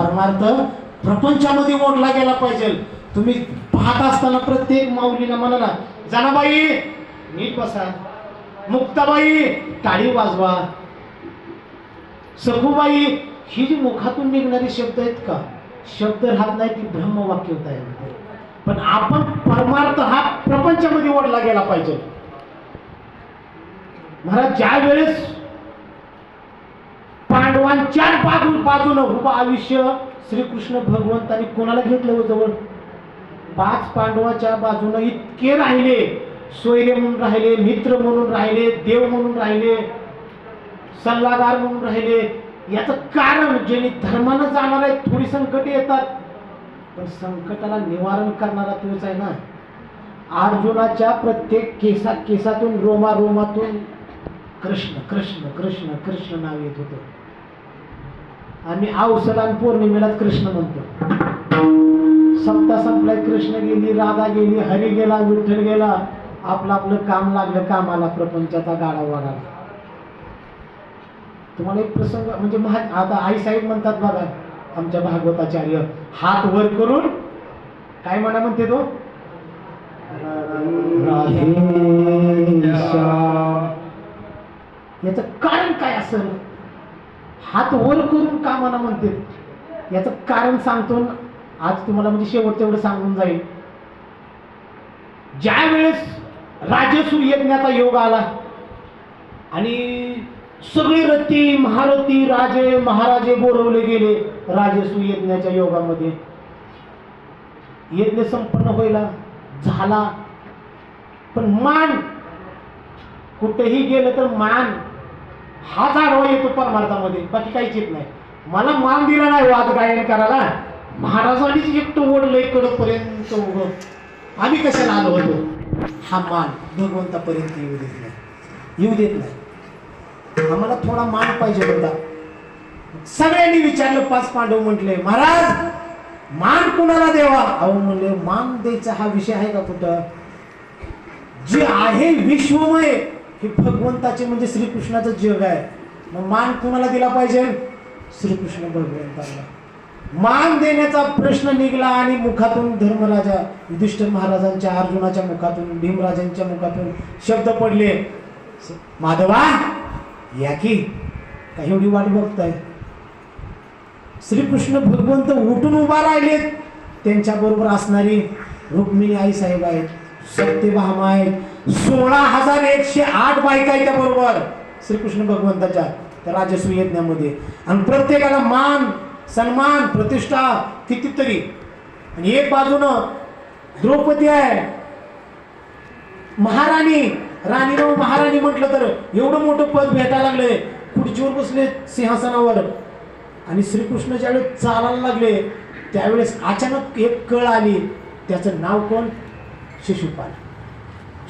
परमार्थ प्रपंचामध्ये ओढला गेला पाहिजे. तुम्ही पाहत असताना प्रत्येक माऊलीला म्हणाला जनाबाई नीट बसा. मुक्ताबाई टाळी वाजवा. सखूबाई ही जी मुखातून निघणारे शब्द आहेत का? शब्द राहत नाही ती ब्रह्मवाक्य होत आहे. पण आपण परमार्थ हा प्रपंचामध्ये ओढला गेला पाहिजे. महाराज ज्या वेळेस सर्वांच्या बाजून बाजूनं उभं आयुष्य श्रीकृष्ण भगवंतांनी कोणाला घेतलं हो जवळ? पाच पांडवाच्या बाजूनं इतके राहिले सोयरे म्हणून राहिले मित्र म्हणून राहिले देव म्हणून राहिले सल्लागार म्हणून राहिले. याचं कारण ज्यांनी धर्मानं जाणार आहे थोडी संकट येतात. पण संकटाला निवारण करणारा तोच आहे ना. अर्जुनाच्या प्रत्येक केसा केसातून रोमा रोमातून कृष्ण कृष्ण कृष्ण कृष्ण नाव येत होतं. आम्ही औषध आणि पौर्णिमेलाच कृष्ण म्हणतो. सप्ताह संपलाय कृष्ण गेली राधा गेली हरी गेला विठ्ठल गेला. आपलं आपलं काम लागलं कामाला प्रपंचाचा गाडा वागाला तुम्हाला एक प्रसंग म्हणजे महा आता आई साहेब म्हणतात बघा आमच्या भागवताचार्य हात वर करून काय म्हणा म्हणते तो? याच कारण काय हात वर करून का म्हणा म्हणते? याचं कारण सांगतो आज तुम्हाला म्हणजे शेवट तेवढं सांगून जाईल ज्या वेळेस राजसू यज्ञाचा योग आला आणि सगळी रती महारथी राजे महाराजे बोलवले गेले राजसू यज्ञाच्या योगामध्ये. यज्ञ संपन्न व्हायला झाला. पण मान कुठेही गेलं तर मान. हाच आडवा येतो परमार्थामध्ये बाकी काहीच येत नाही. मला मान दिला नाही वाद गायन करायला. महाराजांनीच एकटं ओढलं कडपर्यंत उघड आम्ही कशाला आलो होतो? हा मान भगवंतापर्यंत येऊ देत नाही. येऊ देत नाही. आम्हाला थोडा मान पाहिजे होता. सगळ्यांनी विचारलं पाच पांडव म्हटले महाराज मान कुणाला देवा अहो म्हणले मान द्यायचा हा विषय आहे का कुठं? जे आहे विश्वमय. हे भगवंताचे म्हणजे श्रीकृष्णाचं जग आहे. मग मान कुणाला दिला पाहिजे? श्रीकृष्ण भगवंताला. मान देण्याचा प्रश्न निघला आणि मुखातून धर्मराजा युधिष्ठिर महाराजांच्या अर्जुनाच्या मुखातून भीमराजांच्या मुखातून शब्द पडले. माधवा या की काही एवढी वाट बघताय. श्रीकृष्ण भगवंत उठून उभा राहिलेत. त्यांच्याबरोबर असणारी रुक्मिणी आई साहेब आहेत सत्यभामा आहेत सोळा हजार एकशे आठ बायका त्या बरोबर श्रीकृष्ण भगवंताच्या त्या राजस्वी यज्ञामध्ये. आणि प्रत्येकाला मान सन्मान प्रतिष्ठा कितीतरी. आणि एक बाजूनं द्रौपदी आहे. महाराणी राणी महाराणी म्हटलं तर एवढं मोठं पद भेटायला लागले. खुर्चीवर बसले सिंहासनावर. आणि श्रीकृष्ण ज्यावेळेस चालायला लागले त्यावेळेस अचानक एक कळ आली. त्याचं नाव कोण? शिशुपाल.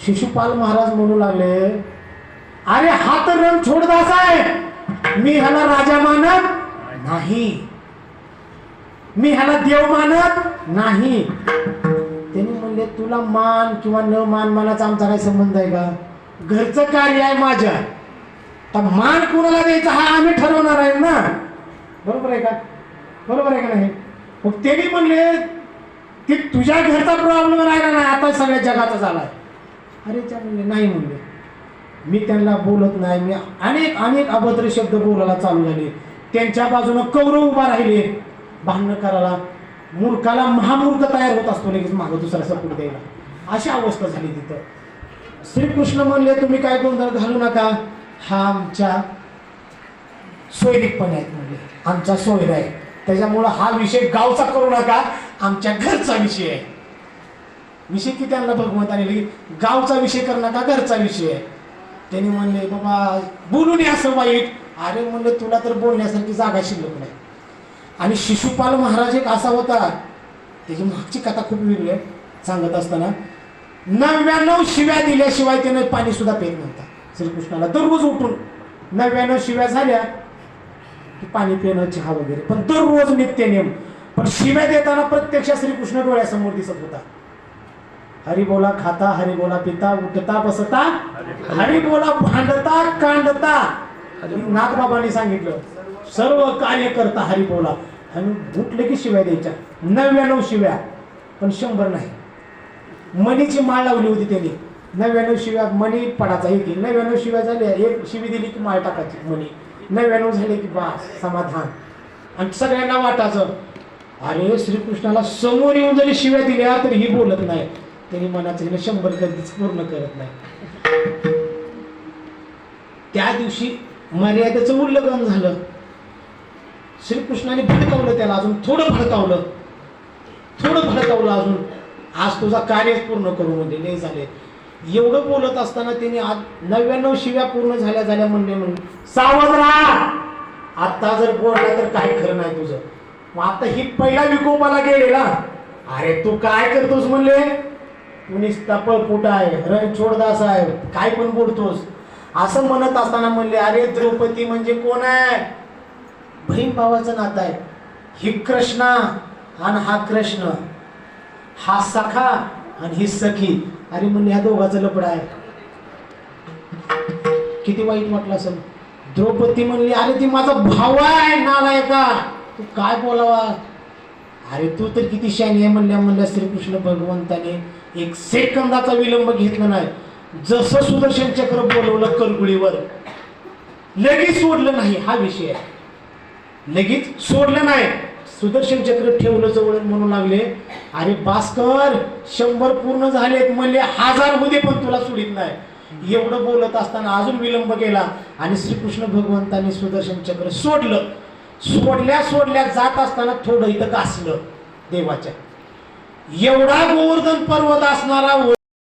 शिशुपाल महाराज म्हणू लागले अरे हा तर रंग छोडदास आहे. मी ह्याला राजा मानत नाही. मी ह्याला देव मानत नाही. त्यांनी म्हणले तुला मान किंवा न मान मानाचा आमचा काय संबंध आहे का? घरचं कार्य आहे माझ्या तर मान कुणाला द्यायचा हा आम्ही ठरवणार आहे ना. बरोबर आहे का? बरोबर आहे का नाही? मग त्यांनी म्हणले की तुझ्या घरचा प्रॉब्लेम राहिला नाही आता सगळ्या जगाचा झाला आहे त्या म्हणले नाही म्हणले. मी त्यांना बोलत नाही मी अनेक अनेक अभद्र शब्द बोलायला चालू झाले. त्यांच्या बाजूनं कौरव उभा राहिले. भांडण करायला. मूर्खाला महामूर्ख तयार होत असतो लगेच मागं दुसरा सपोर्ट द्यायला. अशी अवस्था झाली तिथं. श्रीकृष्ण म्हणले तुम्ही काय गोंधळ घालू नका. हा आमच्या सोयरीकपणे आहेत म्हणजे आमचा सोयरा आहे. त्याच्यामुळं हा विषय गावचा करू नका. आमच्या घरचा विषय आहे. विषय की त्यांना भगवंताने लगे गावचा विषय कर नका घरचा विषय आहे? त्यांनी म्हणले बाबा बोलू नये असं वाईट. अरे म्हणलं तुला तर बोलण्यासारखी जागा शिल्लक नाही. आणि शिशुपाल महाराज एक असा होता त्याची मागची कथा खूप वेगळी आहे. सांगत असताना नव्याण्णव शिव्या दिल्याशिवाय त्यानं पाणी सुद्धा पेत नव्हता. श्रीकृष्णाला दररोज उठून नव्याण्णव शिव्या झाल्या की पाणी पिणं चहा वगैरे. पण दररोज नित्य नियम. पण शिव्या देताना प्रत्यक्ष श्रीकृष्ण डोळ्यासमोर दिसत होता. हरी बोला खाता हरी बोला पिता उठता बसता हरी बोला भांडता कांडता. नागबाबांनी सांगितलं सर्व कार्य करता हरी बोला. आणि उठले की शिव्या द्यायच्या. नव्याण्णव शिव्या पण शंभर नाही. मणीची माळ लावली होती त्यांनी. नव्याण्णव शिव्या मणी पडाचा एक. नव्याण्णव शिव्या झाल्या एक शिवी दिली की माळ टाकायची मणी. नव्याण्णव झाले की बा समाधान. आणि सगळ्यांना वाटायचं अरे श्रीकृष्णाला समोर येऊन जरी शिव्या दिल्या तरी ही बोलत नाही. त्यांनी मनाचं शंभर कधीच पूर्ण करत नाही. त्या दिवशी मर्यादेचं उल्लंघन झालं. श्रीकृष्णाने भडकावलं त्याला अजून थोडं भडकावलं. थोडं भडकावलं अजून. आज तुझा कार्यच पूर्ण करू म्हणजे नाही झाले. एवढं बोलत असताना त्यांनी आज नव्याण्णव शिव्या पूर्ण झाल्या झाल्या म्हणले म्हणून. सावध राहा आता जर बोलला तर काय खरं नाही तुझं. मग आता ही पहिला विकोपाला गेलेला. अरे तू काय करतोस म्हणले? तू निस्ता आहे? रणछोडदास आहे काय पण बोलतोस. असं म्हणत असताना म्हणले अरे द्रौपदी म्हणजे कोण आहे? बहीण भावाचं नातं आहे. ही कृष्णा आणि हा कृष्ण. हा सखा आणि ही सखी. अरे म्हणले ह्या दोघाचं लपड आहे. किती वाईट वाटलं असं द्रौपदी म्हणली अरे ती माझा भाऊ आहे नालाय का तू काय बोलावा? अरे तू तर किती शानी आहे म्हणल्या म्हणल्या श्रीकृष्ण भगवंताने एक सेकंदाचा विलंब घेतला नाही. जसं सुदर्शन चक्र बोलवलं कलगुळीवर लगेच सोडलं नाही हा विषय आहे. लगेच सोडलं नाही. सुदर्शन चक्र ठेवलं जवळ म्हणू लागले अरे भास्कर शंभर पूर्ण झालेत म्हणले हजार होते पण तुला सोडित नाही. एवढं बोलत असताना अजून विलंब केला आणि श्रीकृष्ण भगवंतांनी सुदर्शन चक्र सोडलं. सोडल्या सोडल्या जात असताना थोडं इथं घासलं देवाच्या. एवढा गोवर्धन पर्वत असणारा